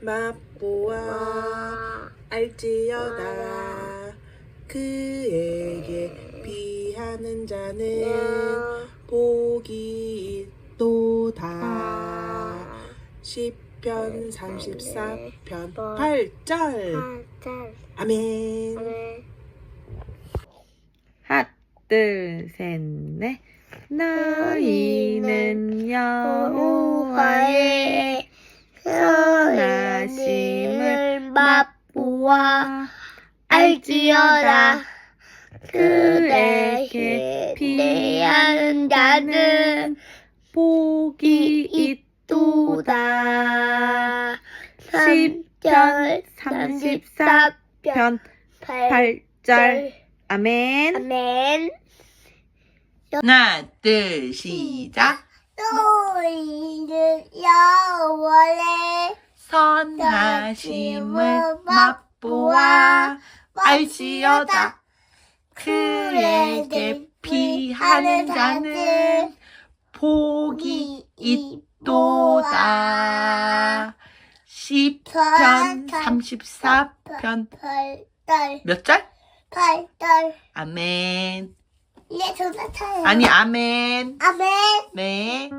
맛보아 와. 알지어다 그에게 비하는 자는 네. 복이 있도다 시편 34편 8절 짠. 아멘 네. 하나, 둘, 셋, 넷. 너희는 여 맛보아 알지어다. 그에게 피하는 자는 복이 있도다. 시편 34편 8절 아멘. 아멘. 하나 둘 시작 너희는 여호와의 선하심을 맛 보아 알지어다 그에게 피하는 자는 복이 있도다 시편 34편 팔달 몇 절? 팔달 아멘 이제 전화 타요. 아니 아멘 아멘. 네